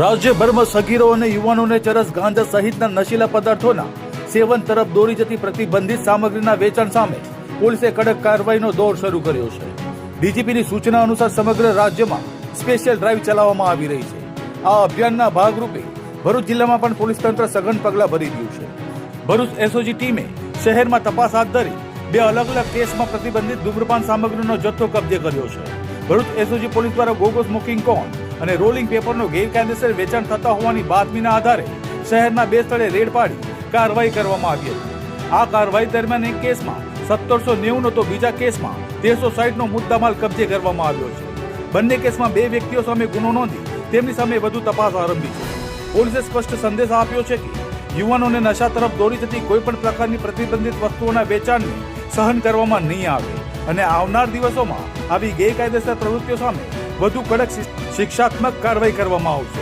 રાજ્યભરમાં સગીરો અને યુવાનોને ચરસ ગાંજા સહિતના નશીલા પદાર્થોના સેવન તરફ દોરી જતી પ્રતિબંધિત સામગ્રીના વેચાણ સામે પોલીસે કડક કાર્યવાહીનો દોર શરૂ કર્યો છે. ડીજીપીની સૂચના અનુસાર સમગ્ર રાજ્યમાં સ્પેશિયલ ડ્રાઈવ ચલાવવામાં આવી રહી છે. આ અભિયાનના ભાગરૂપે ભરૂચ જિલ્લામાં પણ પોલીસ તંત્ર સઘન પગલાં ભરી રહ્યું છે. ભરૂચ એસઓજી ટીમે શહેરમાં તપાસ હાથ ધરી બે અલગ અલગ કેસમાં પ્રતિબંધિત ધૂમ્રપાન સામગ્રીનો જથ્થો કબજે કર્યો છે. ભરૂચ એસઓજી પોલીસ દ્વારા ગોગો સ્મોકિંગ કોન અને રોલિંગ પેપરનો ગેરકાયદેસર વેચાણ થતા હોવાની બાતમીના આધારે શહેરના બે સ્થળે રેડ પાડી કાર્યવાહી કરવામાં આવી હતી. આ કાર્યવાહી દરમિયાન એક કેસમાં સત્તરસો નેવું તો બીજા કેસમાં તેરસો સાઠ નો મુદ્દામાલ કબજે કરવામાં આવ્યો છે. બંને કેસમાં બે વ્યક્તિઓ સામે ગુનો નોંધી તેમની સામે વધુ તપાસ આરંભી છે. પોલીસે સ્પષ્ટ સંદેશ આપ્યો છે કે યુવાનોને નશા તરફ દોરી જતી કોઈ પણ પ્રકારની પ્રતિબંધિત વસ્તુઓના વેચાણને સહન કરવામાં નહીં આવે. અને આવનાર દિવસોમાં આવી ગેરકાયદેસર પ્રવૃત્તિઓ સામે વધુ કડક શિક્ષાત્મક કાર્યવાહી કરવામાં આવશે.